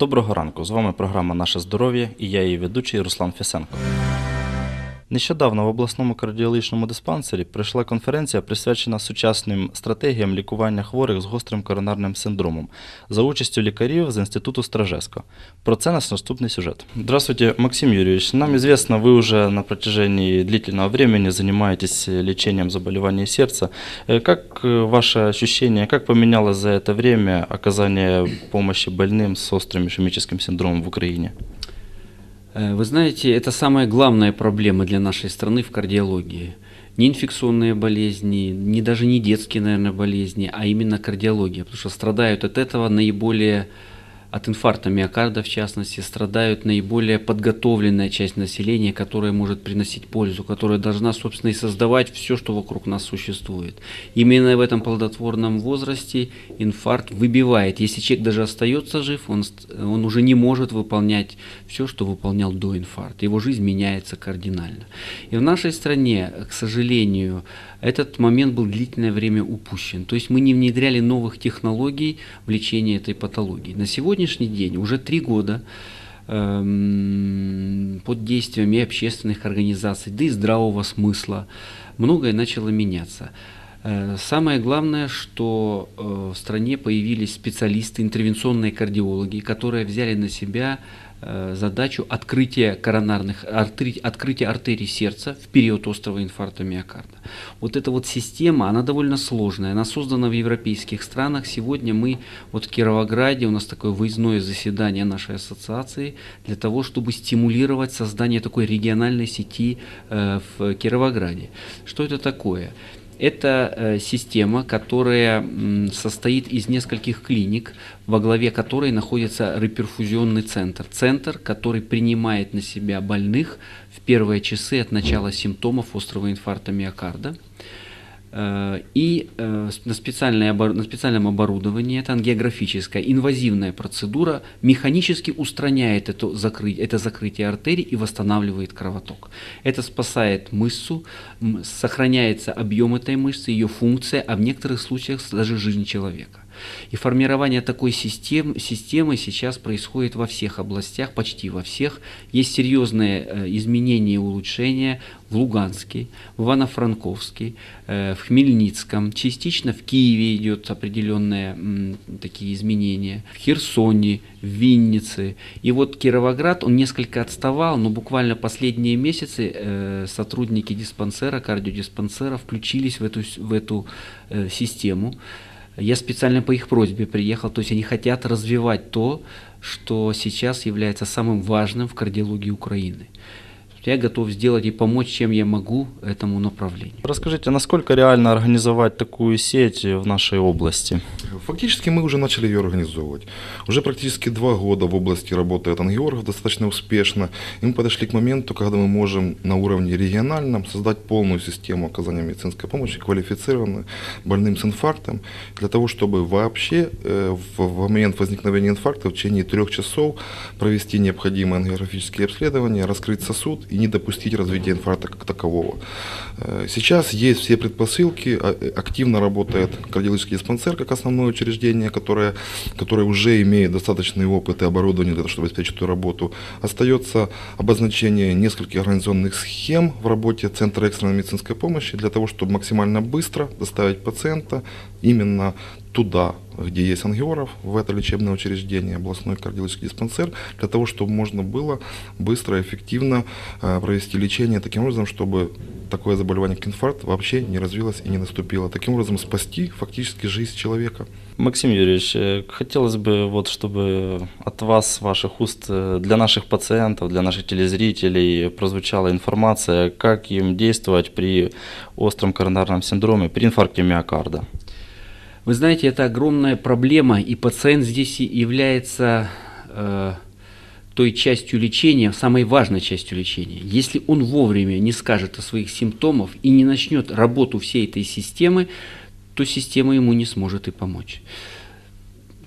Доброго ранку. З вами програма Наше здоров'я і я її ведучий Руслан Фісенко. Нещодавно в обласному кардіологічному диспансері пройшла конференція, присвячена сучасним стратегіям лікування хворих з гострим коронарним синдромом за участю лікарів з інституту Стражеско. Про це наш наступний сюжет. Здравствуйте, Максим Юрьевич. Нам известно, вы уже на протяжении длительного времени занимаетесь лечением заболеваний сердца. Э, Как э, ваше ощущение, как поменялось за это время оказание помощи больным с острым ишемическим синдромом в Украине? Э, Вы знаете, это самая главная проблема для нашей страны в кардиологии. Не инфекционные болезни, не даже не детские, наверное, болезни, а именно кардиология. Потому что страдают от этого наиболее, от инфаркта миокарда в частности, страдают наиболее подготовленная часть населения, которая может приносить пользу, которая должна, собственно, и создавать все, что вокруг нас существует. Именно в этом плодотворном возрасте инфаркт выбивает. Если человек даже остается жив, он, он уже не может выполнять все, что выполнял до инфаркта. Его жизнь меняется кардинально. И в нашей стране, к сожалению, этот момент был длительное время упущен. То есть мы не внедряли новых технологий в лечение этой патологии. На сегодняшний день уже три года эм, под действием и общественных организаций, да и здравого смысла многое начало меняться. Э, Самое главное, что э, в стране появились специалисты, интервенционные кардиологи, которые взяли на себя э, задачу открытия коронарных артерий, открытия артерий сердца в период острого инфаркта миокарда. Вот эта вот система, она довольно сложная, она создана в европейских странах. Сегодня мы вот в Кировограде, у нас такое выездное заседание нашей ассоциации для того, чтобы стимулировать создание такой региональной сети в Кировограде. Что это такое? Это э, система, которая состоит из нескольких клиник, во главе которой находится реперфузионный центр. Центр, который принимает на себя больных в первые часы от начала симптомов острого инфаркта миокарда. Э, И э, на, специальной обор- на специальном оборудовании, это ангиографическая инвазивная процедура, механически устраняет это, закры- это закрытие артерий и восстанавливает кровоток. Это спасает мышцу, сохраняется объем этой мышцы, ее функция, а в некоторых случаях даже жизнь человека. И формирование такой систем- системы сейчас происходит во всех областях, почти во всех. Есть серьезные э, изменения и улучшения в Луганске, в Ивано-Франковске, э, в Хмельницком, частично в Киеве идет определенные такие изменения, в Херсоне, в Виннице. И вот Кировоград, он несколько отставал, но буквально последние месяцы э, сотрудники диспансера, кардиодиспансера включились в эту, в эту систему. Я специально по их просьбе приехал, то есть они хотят развивать то, что сейчас является самым важным в кардиологии Украины. Я готов сделать и помочь, чем я могу этому направлению. Расскажите, насколько реально организовать такую сеть в нашей области? Фактически мы уже начали ее организовывать. Уже практически два года в области работает ангиограф достаточно успешно. И мы подошли к моменту, когда мы можем на уровне региональном создать полную систему оказания медицинской помощи, квалифицированную больным с инфарктом, для того, чтобы вообще э, в момент возникновения инфаркта в течение трех часов провести необходимые ангиографические обследования, раскрыть сосуд и не допустить развития инфаркта как такового. Э, Сейчас есть все предпосылки, а- э, активно работает кардиологический диспансер как основное учреждение, которое, которое уже имеет достаточный опыт и оборудование для того, чтобы обеспечить эту работу. Остается обозначение нескольких организационных схем в работе Центра экстренной медицинской помощи для того, чтобы максимально быстро доставить пациента именно туда, где есть ангиограф, в это лечебное учреждение, областной кардиологический диспансер, для того, чтобы можно было быстро и эффективно э, провести лечение таким образом, чтобы такое заболевание, как инфаркт, вообще не развилось и не наступило. Таким образом спасти фактически жизнь человека. Максим Юрьевич, э, хотелось бы, вот, чтобы от вас, ваших уст, э, для наших пациентов, для наших телезрителей прозвучала информация, как им действовать при остром коронарном синдроме, при инфаркте миокарда. Вы знаете, это огромная проблема, и пациент здесь является э, той частью лечения, самой важной частью лечения. Если он вовремя не скажет о своих симптомах и не начнет работу всей этой системы, то система ему не сможет и помочь.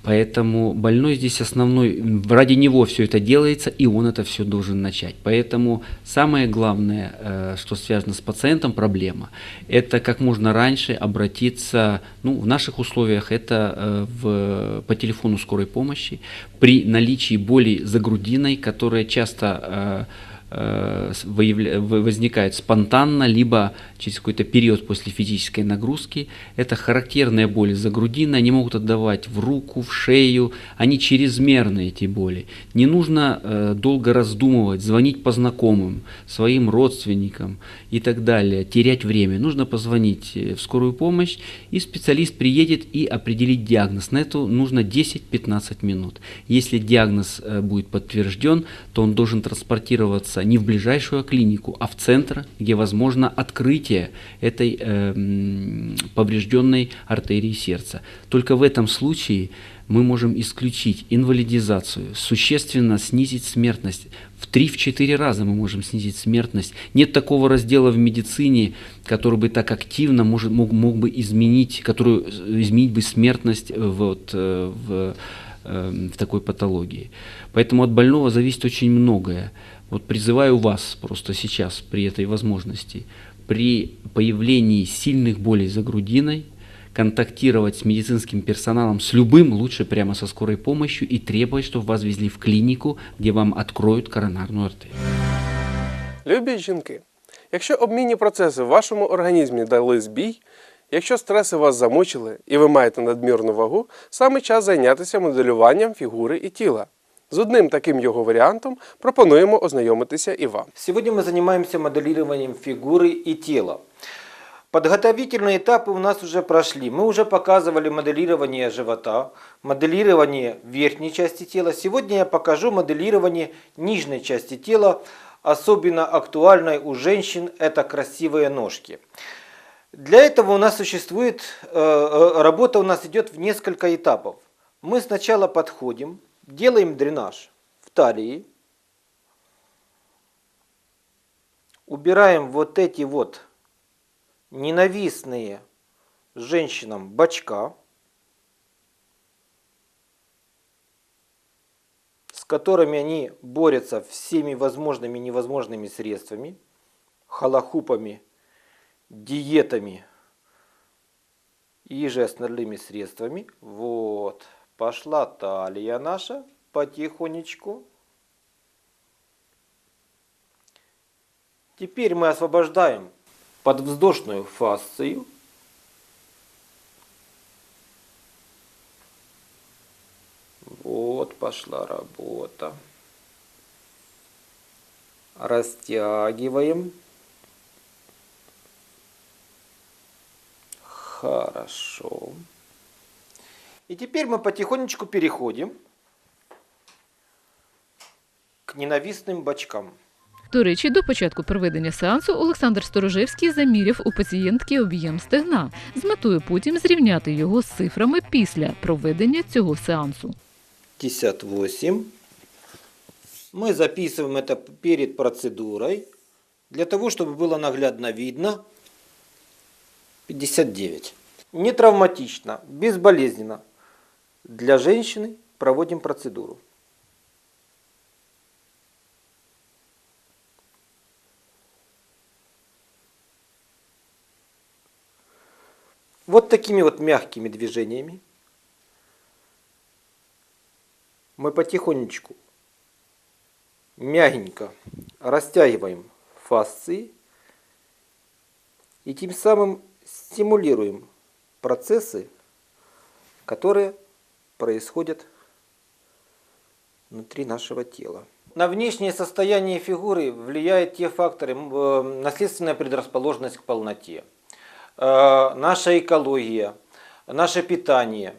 Поэтому больной здесь основной, ради него все это делается, и он это все должен начать. Поэтому самое главное, э, что связано с пациентом, проблема, это как можно раньше обратиться, ну, в наших условиях это э, в, по телефону скорой помощи при наличии боли за грудиной, которая часто э, возникает спонтанно, либо через какой-то период после физической нагрузки. Это характерные боли за грудиной, они могут отдавать в руку, в шею, они чрезмерные эти боли. Не нужно э, долго раздумывать, звонить по знакомым, своим родственникам и так далее, терять время. Нужно позвонить э, в скорую помощь, и специалист приедет и определить диагноз. На это нужно 10-15 минут. Если диагноз будет подтвержден, то он должен транспортироваться не в ближайшую клинику, а в центр, где возможно открытие этой э, поврежденной артерии сердца. Только в этом случае мы можем исключить инвалидизацию, существенно снизить смертность. В 3-4 раза мы можем снизить смертность. Нет такого раздела в медицине, который бы так активно может, мог, мог бы изменить, который э, изменить бы смертность э, вот, э, в, в такой патологии. Поэтому от больного зависит очень многое. Вот призываю вас просто сейчас при этой возможности, при появлении сильных болей за грудиной, контактировать с медицинским персоналом, с любым, лучше прямо со скорой помощью и требовать, чтобы вас везли в клинику, где вам откроют коронарную артерию. Любі жінки, якщо обмінні процеси в вашому організмі дали збій, якщо стреси вас замучили і ви маєте надмірну вагу, саме час зайнятися моделюванням фігури і тіла. З одним таким його варіантом пропонуємо ознайомитися і вам. Сегодня мы занимаемся моделированием фигуры и тела. Подготовительные этапы у нас уже прошли. Мы уже показывали моделирование живота, моделирование верхней части тела. Сегодня я покажу моделирование нижней части тела. Особенно актуальной у женщин это красивые ножки. Для этого у нас существует, э, э, работа у нас идет в несколько этапов. Мы сначала подходим, делаем дренаж в талии, убираем вот эти вот ненавистные женщинам бачка, с которыми они борются всеми возможными и невозможными средствами, халахупами, диетами и же средствами. Вот, пошла талия наша потихонечку. Теперь мы освобождаем подвздошную фасцию. Вот пошла работа. Растягиваем. Хорошо. И теперь мы потихонечку переходим к ненавистным бочкам. До речі, до початку проведення сеансу Олександр Сторожевський заміряв у пацієнтки об'єм стегна з метою потім зрівняти його з цифрами після проведення цього сеансу. 58. Мы записываем это перед процедурой, для того, чтобы было наглядно видно. 59. Не травматично, безболезненно. Для женщины проводим процедуру. Вот такими вот мягкими движениями мы потихонечку, мягенько растягиваем фасции и тем самым стимулируем процессы, которые происходят внутри нашего тела. На внешнее состояние фигуры влияют те факторы, э, наследственная предрасположенность к полноте, э, наша экология, наше питание,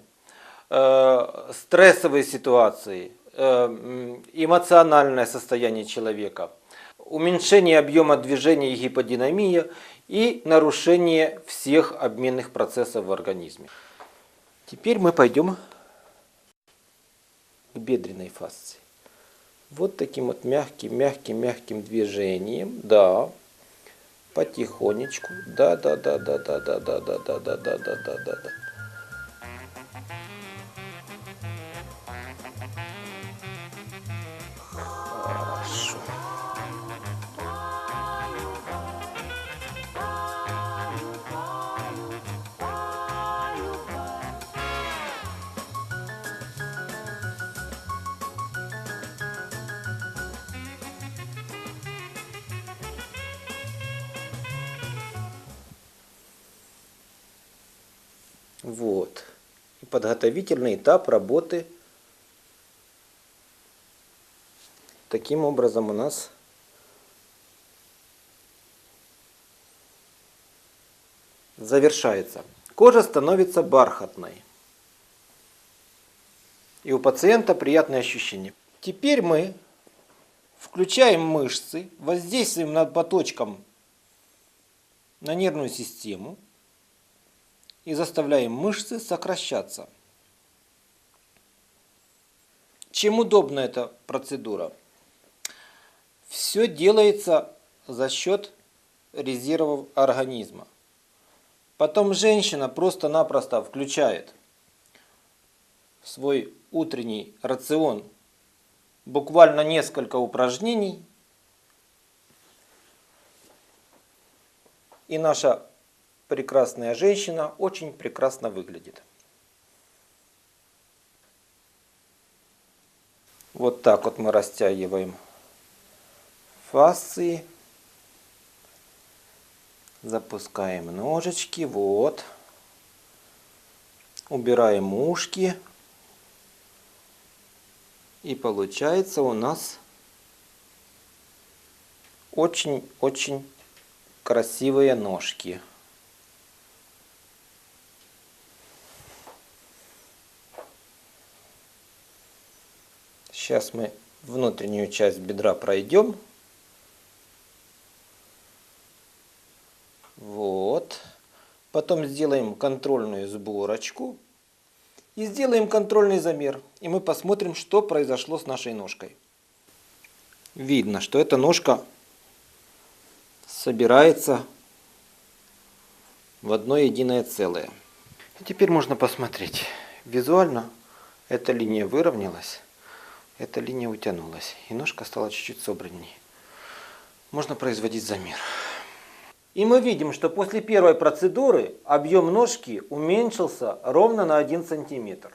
э, стрессовые ситуации, эмоциональное состояние человека, уменьшение объема движения и гиподинамия и нарушение всех обменных процессов в организме. Теперь мы пойдем к бедренной фасции. Вот таким вот мягким, мягким, мягким движением, да, потихонечку, да, подготовительный этап работы. Таким образом у нас завершается. Кожа становится бархатной. И у пациента приятные ощущения. Теперь мы включаем мышцы, воздействуем над поточком на нервную систему и заставляем мышцы сокращаться. Чем удобна эта процедура? Все делается за счет резервов организма. Потом женщина просто-напросто включает свой утренний рацион буквально несколько упражнений, и наша прекрасная женщина очень прекрасно выглядит. Вот так вот мы растягиваем фасции. Запускаем ножички. Вот. Убираем ушки. И получается у нас очень-очень красивые ножки. Сейчас мы внутреннюю часть бедра пройдем. Вот. Потом сделаем контрольную сборочку. И сделаем контрольный замер. И мы посмотрим, что произошло с нашей ножкой. Видно, что эта ножка собирается в одно единое целое. И теперь можно посмотреть. Визуально эта линия выровнялась, эта линия утянулась. И ножка стала чуть-чуть собраннее. Можно производить замер. И мы видим, что после первой процедуры объем ножки уменьшился ровно на 1 сантиметр.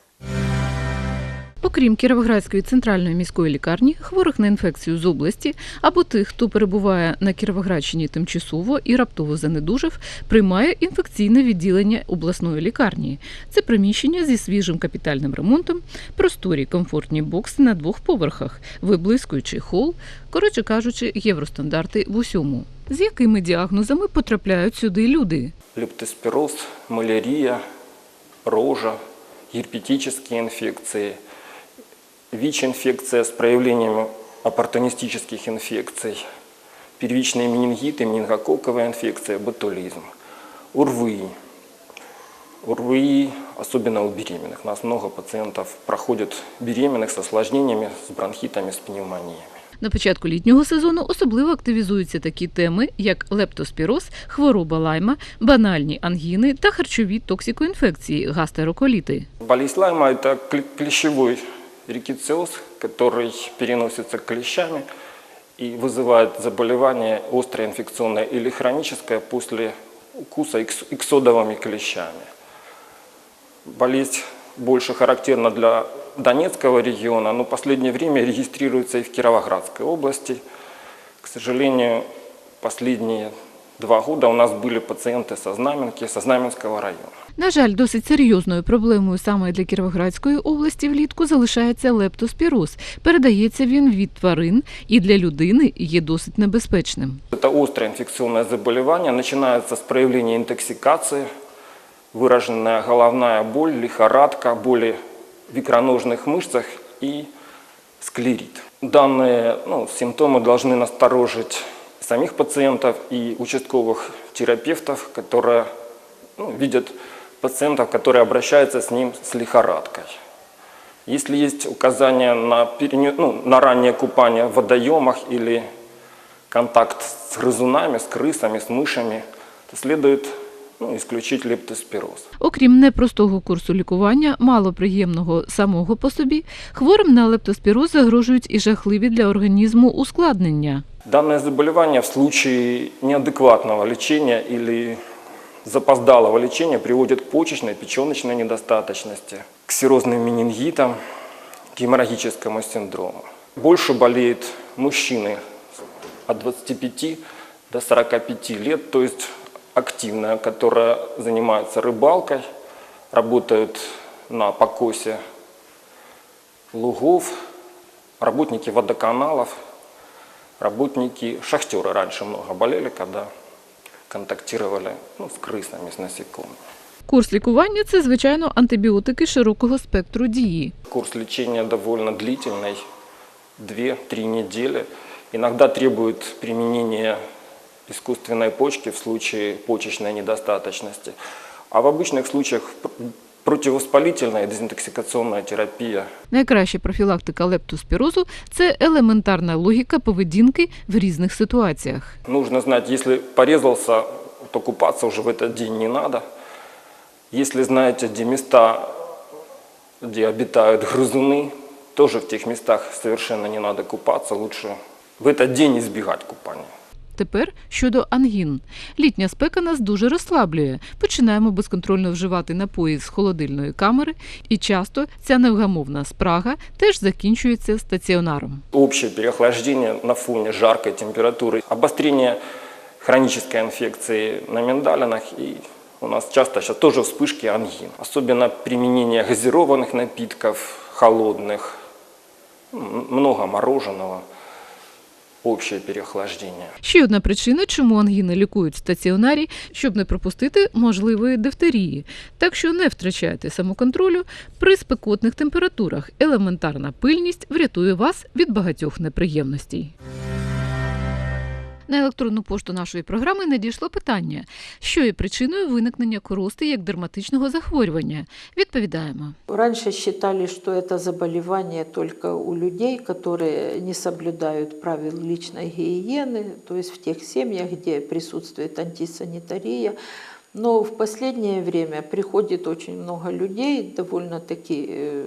Окрім Кіровоградської центральної міської лікарні, хворих на інфекцію з області або тих, хто перебуває на Кіровоградщині тимчасово і раптово занедужав, приймає інфекційне відділення обласної лікарні. Це приміщення зі свіжим капітальним ремонтом, просторі комфортні бокси на двох поверхах, виблискуючий хол, коротше кажучи, євростандарти в усьому. З якими діагнозами потрапляють сюди люди? лептоспироз, малярия, рожа, герпетические инфекции, ВИЧ-инфекция с проявлениями оппортунистических инфекций, первичные менингиты, менингококковая инфекция, ботулизм, УРВИ. УРВИ, особенно у беременных. У нас много пациентов проходят беременных с осложнениями, с бронхитами, с пневмониями. На початку літнього сезону особливо активізуються такі теми, як лептоспіроз, хвороба лайма, банальні ангіни та харчові токсикоінфекції, гастероколіти. Болезнь Лайма – это кле- клещевой рикетциоз, который переносится клещами и вызывает заболевание острое инфекционное или хроническое после укуса икс- иксодовыми клещами. Болезнь больше характерна для Донецкого региона, но в последнее время регистрируется и в Кировоградской области. К сожалению, последние два года у нас были пациенты со Знаменки, со Знаменского района. На жаль, досить серйозною проблемою саме для Кіровоградської області влітку залишається лептоспіроз. Передається він від тварин і для людини є досить небезпечним. Это острое инфекционное заболевание, начинается с проявления интоксикации, выраженная головная боль, лихорадка, боли в икроножных мышцах и склерит. Данные ну, симптомы должны насторожить самих пациентов и участковых терапевтов, которые ну, видят пациентов, которые обращаются с ним с лихорадкой. Если есть указания на, перене- ну, на раннее купание в водоемах или контакт с грызунами, с крысами, с мышами, то следует ну, исключить лептоспироз. Окрім непростого курсу лікування, малоприємного самого по собі, хворим на лептоспіроз загрожують і жахливі для організму ускладнення. Данное заболевание в случае неадекватного лечения или запоздалого лечения приводит к почечной, печеночной недостаточности, к серозным менингитам, к геморрагическому синдрому. Больше болеют мужчины от 25 до 45 лет, то есть активная, которая занимается рыбалкой, работают на покосе лугов, работники водоканалов, работники, шахтеры раньше много болели, когда контактировали ну, с крысами, с насекомыми. Курс лікування це, звичайно, антибіотики широкого спектру дії. Курс лечения довольно длительный, 2-3 недели. Иногда требует применения искусственной почки в случае почечной недостаточности. А в обычных случаях пр- противовоспалительная и дезинтоксикационная терапия Найкраща профілактика лептоспірозу – це елементарна логіка поведінки в різних ситуаціях. Нужно знать, если порезался, то купаться уже в этот день не надо. Если знаете, где места, где обитают грызуны, тоже в тех местах совершенно не надо купаться. Лучше в этот день избегать купания. Тепер щодо ангін. Літня спека нас дуже розслаблює. Починаємо безконтрольно вживати напої з холодильної камери, і часто ця невгамовна спрага теж закінчується стаціонаром. Общее переохлаждение на фоне жаркой температуры, обострение хронической инфекции на миндалинах и у нас часто сейчас тоже вспышки ангин. Особенно применение газированных напитков, холодных, м, много мороженого, общее переохлаждение. Ще одна причина, чому ангіни лікують в стаціонарі, щоб не пропустити можливої дифтерії. Так що не втрачайте самоконтролю при спекотних температурах. Елементарна пильність врятує вас від багатьох неприємностей На електронну пошту нашої програми надійшло питання, що є причиною виникнення корости як дерматичного захворювання. Відповідаємо. Раньше считали, что это заболевание только у людей, которые не соблюдают правил личной гигиены, то есть в тех семьях, где присутствует антисанитария. Но в последнее время приходит очень много людей, довольно-таки э,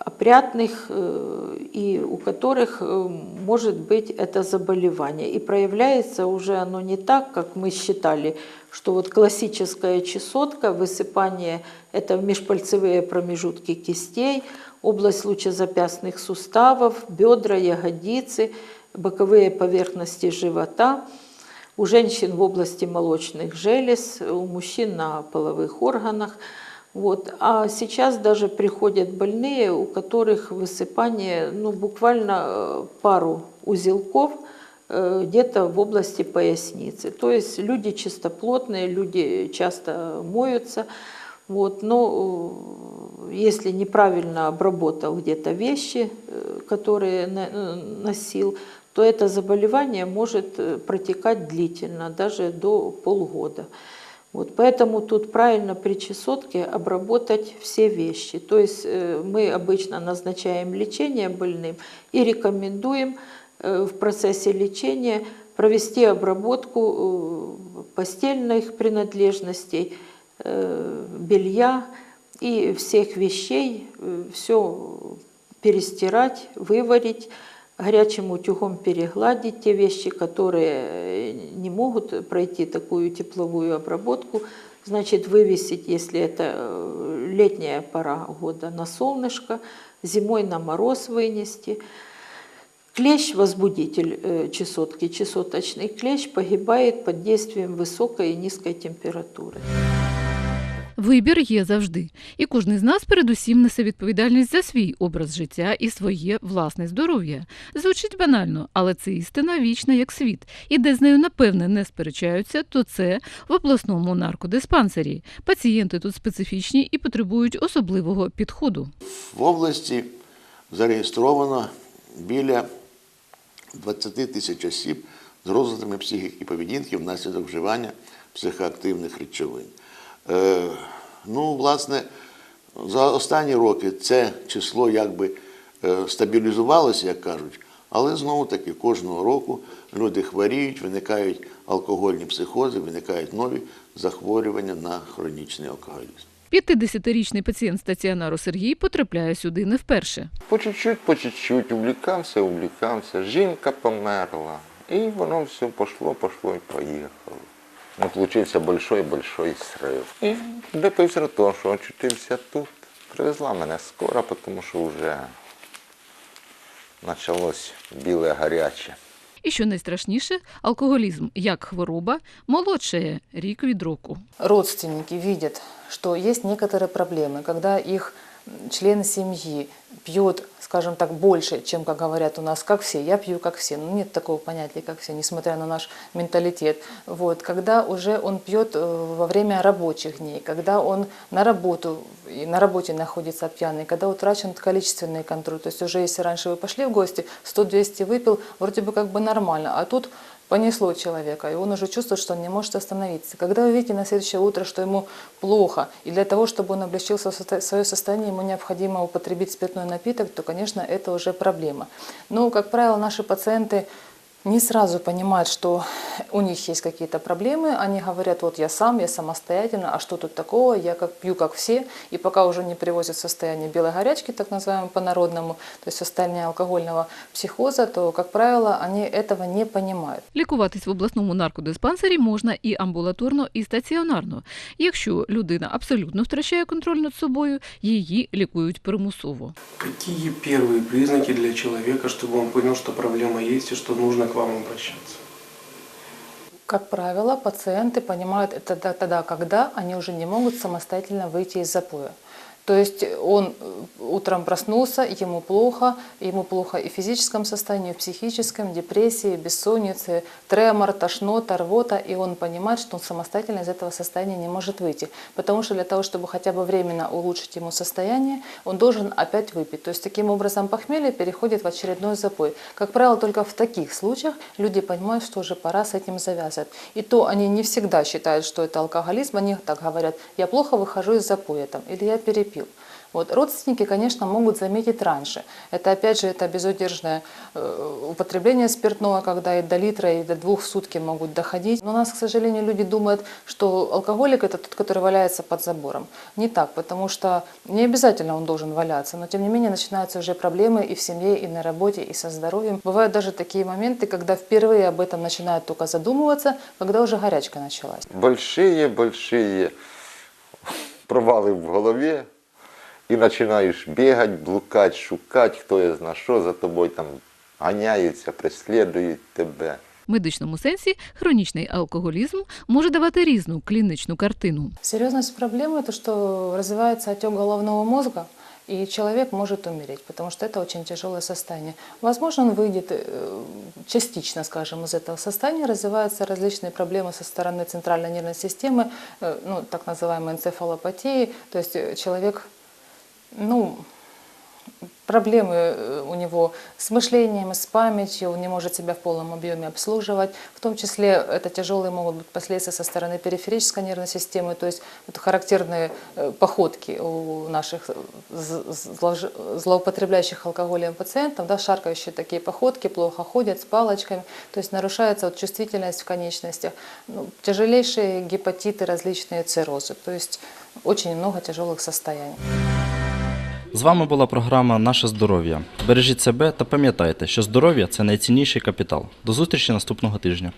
опрятных, э, и у которых э, может быть это заболевание. И проявляется уже оно не так, как мы считали, что вот классическая чесотка, высыпание – это межпальцевые промежутки кистей, область лучезапястных суставов, бедра, ягодицы, боковые поверхности живота – у женщин в области молочных желез, у мужчин на половых органах. Вот. А сейчас даже приходят больные, у которых высыпание ну, буквально э, пару узелков э, где-то в области поясницы. То есть люди чистоплотные, люди часто моются. Вот. Но э, если неправильно обработал где-то вещи, которые носил, то это заболевание может протекать длительно, даже до полгода. Вот, поэтому тут правильно при чесотке обработать все вещи. То есть э, мы обычно назначаем лечение больным и рекомендуем э, в процессе лечения провести обработку э, постельных принадлежностей, белья и всех вещей, все перестирать, выварить, горячим утюгом перегладить те вещи, которые э, не могут пройти такую тепловую обработку, значит вывесить, если это э, летняя пора года, на солнышко, зимой на мороз вынести. Клещ, возбудитель э, чесотки, чесоточный клещ погибает под действием высокой и низкой температуры. Вибір є завжди, і кожен з нас передусім несе відповідальність за свій образ життя і своє власне здоров'я. Звучить банально, але це істина вічна як світ. І де з нею напевне не сперечаються, то це в обласному наркодиспансері. Пацієнти тут специфічні і потребують особливого підходу. В області зареєстровано біля 20 тисяч осіб з розладами психіки і поведінки внаслідок вживання психоактивних речовин. Е, ну, власне, за останні роки це число якби е, стабілізувалося, як кажуть, але знову таки кожного року люди хворіють, виникають алкогольні психози, виникають нові захворювання на хронічний алкоголізм. 50-річний пацієнт стаціонару Сергій потрапляє сюди не вперше. По чуть-чуть, по чуть-чуть, увлікався, увлікався, жінка померла. І воно все пошло, пошло і поїхало. От случився большой-большой срив. І допився до того, що очутився тут. Привезла мене скоро, тому що вже почалось біле гаряче. І що найстрашніше, алкоголізм як хвороба молодшає рік від року. родственники видят, что есть некоторые проблемы, когда их член семьи пьет, скажем так, больше, чем, как говорят у нас, как все. Я пью, как все. Ну, нет такого понятия, как все, несмотря на наш менталитет. Вот. Когда уже он пьет э, во время рабочих дней, когда он на работу, и на работе находится пьяный, когда утрачен количественный контроль. То есть уже если раньше вы пошли в гости, 100-200 выпил, вроде бы как бы нормально, а тут понесло человека, и он уже чувствует, что он не может остановиться. Когда вы видите на следующее утро, что ему плохо, и для того, чтобы он облегчил свое состояние, ему необходимо употребить спиртной напиток, то, конечно, это уже проблема. Но, как правило, наши пациенты не сразу понимают, что у них есть какие-то проблемы. Они говорят, вот я сам, я самостоятельно, а что тут такого, я как пью, как все. И пока уже не привозят в состояние белой горячки, так называемого по-народному, то есть состояние алкогольного психоза, то, как правило, они этого не понимают. Лікуватись в обласному наркодиспансері можна і амбулаторно, і стаціонарно. Якщо людина абсолютно втрачає контроль над собою, її лікують примусово. Какие первые признаки для человека, чтобы он понял, что проблема есть и что нужно к вам обращаться? Как правило, пациенты понимают это тогда, когда они уже не могут самостоятельно выйти из запоя. То есть он э, утром проснулся, ему плохо, ему плохо и в физическом состоянии, и в психическом, депрессии, бессонницы, тремор, тошнота, рвота, и он понимает, что он самостоятельно из этого состояния не может выйти. Потому что для того, чтобы хотя бы временно улучшить ему состояние, он должен опять выпить. То есть таким образом похмелье переходит в очередной запой. Как правило, только в таких случаях люди понимают, что уже пора с этим завязывать. И то они не всегда считают, что это алкоголизм, они так говорят, я плохо выхожу из запоя там, или я перепил. Вот. Родственники, конечно, могут заметить раньше. Это, опять же, это безудержное э, употребление спиртного, когда и до литра, и до двух в сутки могут доходить. Но у нас, к сожалению, люди думают, что алкоголик – это тот, который валяется под забором. Не так, потому что не обязательно он должен валяться, но, тем не менее, начинаются уже проблемы и в семье, и на работе, и со здоровьем. Бывают даже такие моменты, когда впервые об этом начинают только задумываться, когда уже горячка началась. Большие-большие провали в голові І починаєш бігати, блукати, шукати, хто я зна що за тобою там ганяються, преслідують тебе. В медичному сенсі хронічний алкоголізм може давати різну клінічну картину. Серьезность проблемы то, что развивается отек головного мозга, и человек может умереть, потому что это очень тяжелое состояние. Возможно, он выйдет э, частично, скажем, из этого состояния, развиваются различные проблемы со стороны центральной нервной системы, э, ну, так называемой энцефалопатии, то есть э, человек, ну, проблемы э, у него с мышлением, с памятью, он не может себя в полном объеме обслуживать. В том числе это тяжелые могут быть последствия со стороны периферической нервной системы, то есть это характерные э, походки у наших э, злоупотребляющих алкоголем пациентов, да, шаркающие такие походки, плохо ходят с палочками, то есть нарушается вот чувствительность в конечностях, ну, тяжелейшие гепатиты, различные циррозы, то есть очень много тяжелых состояний. З вами була програма Наше здоров'я. Бережіть себе та пам'ятайте, що здоров'я це найцінніший капітал. До зустрічі наступного тижня.